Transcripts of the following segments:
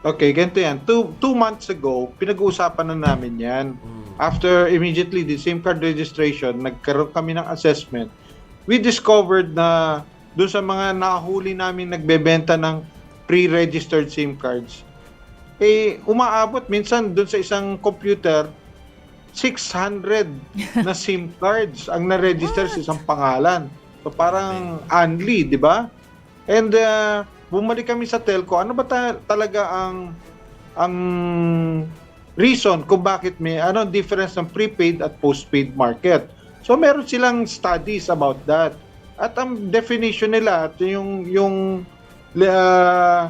Okay, ganito yan. Two, two months ago, pinag-uusapan na namin yan. After immediately the SIM card registration, nagkaroon kami ng assessment. We discovered na doon sa mga nahuli namin nagbebenta ng pre-registered SIM cards, eh, umaabot minsan doon sa isang computer, 600 na SIM cards ang na-register sa isang pangalan. So parang unli, di ba? And uh, bumalik kami sa telco. Ano ba ta- talaga ang ang reason kung bakit may ano difference ng prepaid at postpaid market? So meron silang studies about that. At ang definition nila yung yung uh,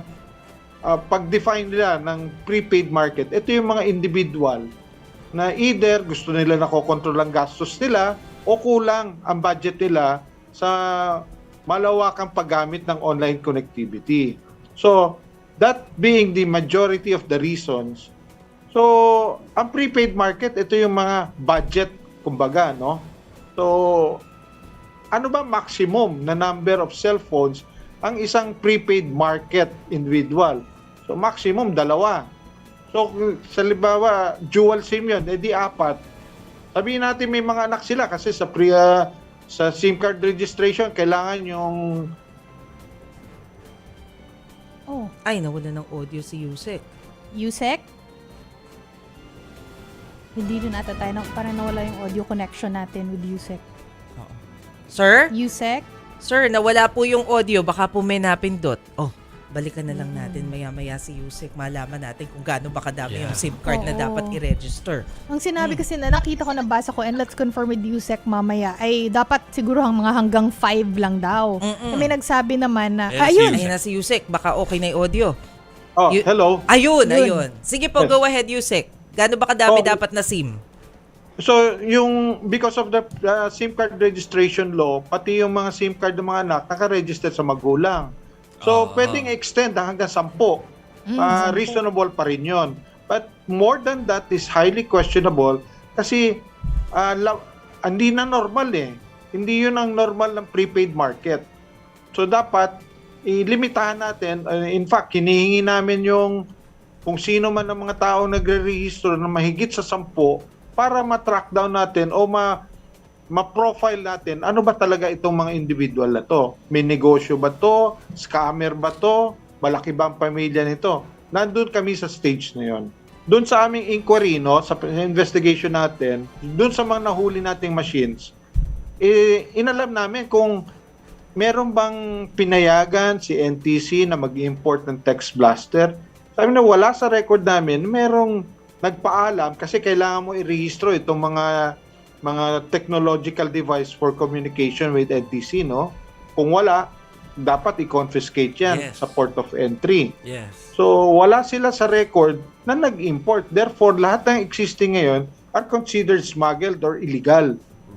uh, pag-define nila ng prepaid market, ito yung mga individual na either gusto nila nakokontrol ang gastos nila o kulang ang budget nila sa malawakang paggamit ng online connectivity. So, that being the majority of the reasons, so, ang prepaid market, ito yung mga budget, kumbaga, no? So, ano ba maximum na number of cellphones ang isang prepaid market individual? So, maximum dalawa. So, sa libawa, dual SIM yun, edi apat. Sabihin natin may mga anak sila kasi sa pre, ah, sa SIM card registration, kailangan yung Oh, Ay, nawala ng audio si Yusek. Yusek? Hindi rin ata tayo, na, parang nawala yung audio connection natin with Yusek. Sir? Yusek? Sir, nawala po yung audio. Baka po may napindot. Oh, balikan na lang natin maya-maya si Yusek. Malaman natin kung gaano ba kadami Yeah. yung SIM card na Oo. dapat i-register. Ang sinabi kasi na nakita ko, nabasa ko, and let's confirm with Yusek mamaya, ay dapat siguro ang mga hanggang 5 lang daw. Mm-mm. May nagsabi naman na, Yes, ayun, Ayun na si Yusek. Baka okay na yung audio. Oh, You- hello. Ayun, Yun. ayun. Sige po, go ahead, Yusek. Gaano ba kadami Oh. dapat na SIM? So, yung because of the uh, SIM card registration law, pati yung mga SIM card ng mga anak naka-register sa magulang. So, Ah. pwedeng extend hanggang 10. Ah, reasonable pa rin yun. But more than that is highly questionable kasi ah, la- hindi na normal eh. Hindi yun ang normal ng prepaid market. So, dapat ilimitahan natin. Uh, in fact, hinihingi namin yung kung sino man ang mga tao nagre-register na mahigit sa 10 para ma-track down natin o ma ma-profile natin ano ba talaga itong mga individual na to. May negosyo ba to? Scammer ba to? Malaki ba ang pamilya nito? Nandun kami sa stage na yon. Doon sa aming inquiry, no, sa investigation natin, doon sa mga nahuli nating machines, eh, inalam namin kung meron bang pinayagan si NTC na mag-import ng text blaster. Sabi na wala sa record namin, merong nagpaalam kasi kailangan mo i-rehistro itong mga mga technological device for communication with NTC, no? Kung wala, dapat i-confiscate yan Yes. sa port of entry. Yes. So, wala sila sa record na nag-import. Therefore, lahat ng existing ngayon are considered smuggled or illegal.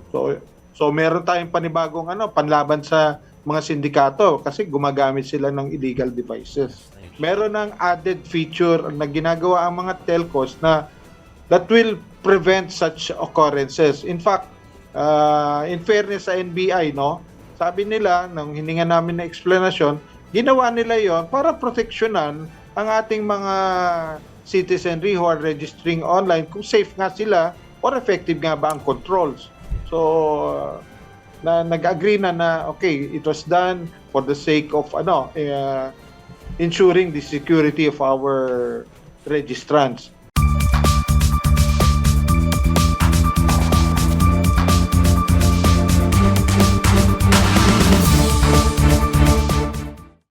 So, so meron tayong panibagong ano, panlaban sa mga sindikato kasi gumagamit sila ng illegal devices. Meron ng added feature na ginagawa ang mga telcos na that will prevent such occurrences. In fact, uh, in fairness sa NBI, no, sabi nila, nung hininga namin na explanation, ginawa nila yon para proteksyonan ang ating mga citizenry who are registering online kung safe nga sila or effective nga ba ang controls. So, na nag-agree na na okay, it was done for the sake of ano, uh, ensuring the security of our registrants.